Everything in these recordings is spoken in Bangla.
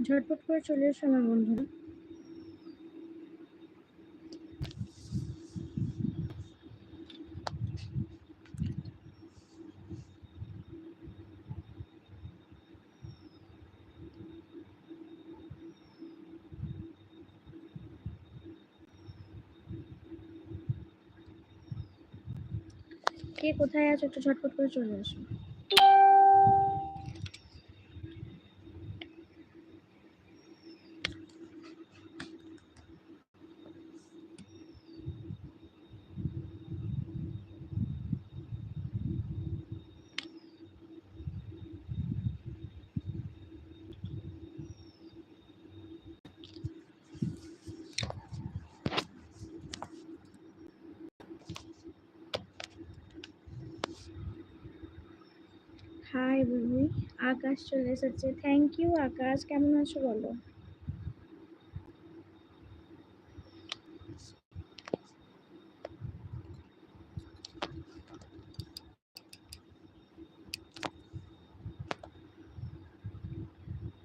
ঝটপট করে চলে এসো আমার বন্ধুরা। কে কোথায় আছো একটু ঝটপট করে চলে এসো। হাই বুবি, আকাশ চলে এসেছে। Thank you Akash. কেমন আছো বলো?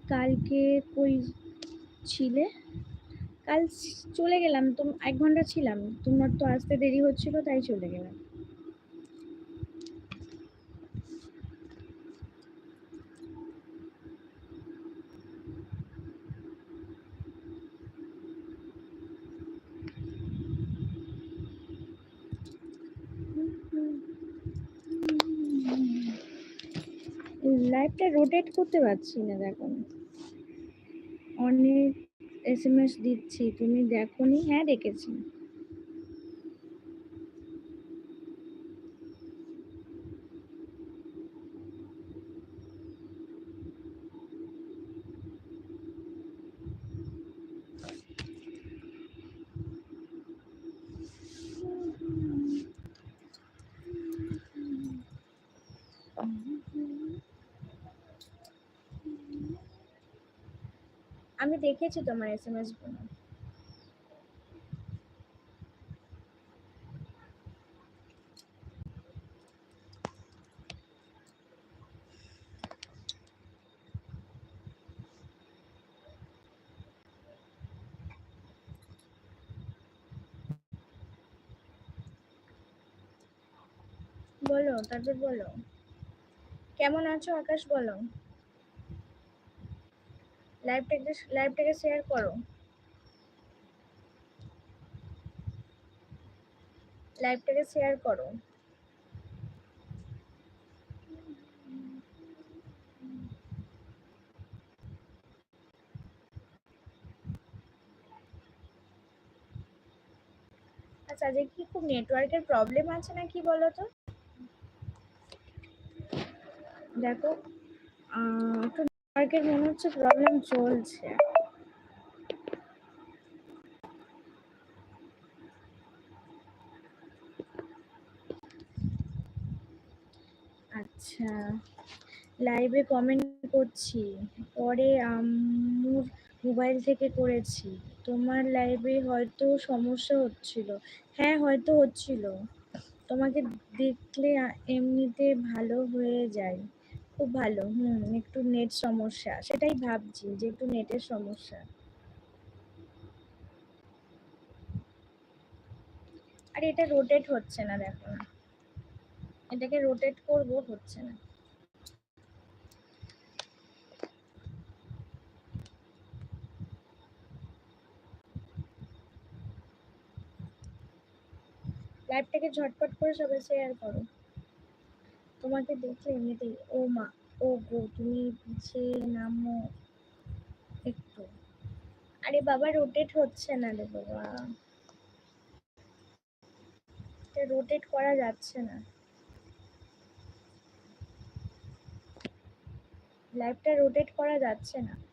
কালকে কই ছিলে? কাল চলে গেলাম। তো এক ঘণ্টা ছিলাম। তোমার তো আসতে দেরি হচ্ছিল, তাই চলে গেলাম। লাইভটা রোটেট করতে পারছি না, দেখো। অনেক এস এম এস দিচ্ছি, তুমি দেখোনি? হ্যাঁ দেখেছি। আমি দেখেছি তোমার এস এম এসগুলো। বলো তারপর বলো। কেমন আছো আকাশ বলো? লাইভটাকে লাইভটাকে শেয়ার করো। লাইভটাকে শেয়ার করো। আচ্ছা আজকে কি খুব নেটওয়ার্কের প্রবলেম আছে না কি বলো তো দেখো একটু নেটওয়ার্কের মনে হচ্ছে প্রবলেম চলছে। আচ্ছা লাইভে কমেন্ট করছি। পরে আম্মুর মোবাইল থেকে করেছি। তোমার লাইভে হয়তো সমস্যা হচ্ছিল। হ্যাঁ হয়তো হচ্ছিল। তোমাকে দেখলে এমনিতে ভালো হয়ে যায়। খুব ভালো, হুম, একটু নেট সমস্যা, সেটাই ভাবছি যে একটু নেটের সমস্যা। আর এটা রোটেট হচ্ছে না, দেখো। এটাকে রোটেট করব, হচ্ছে না। লাইভটাকে ঝটপট করে সবাই শেয়ার করো। তোমাকে দেখলে এমনিতেই, ও মা, ও গো, তুমি পিছিয়ে নামো একটু। আরে বাবা রোটেট হচ্ছে না রে বাবা। রোটেট করা যাচ্ছে না। লাইভটা রোটেট করা যাচ্ছে না।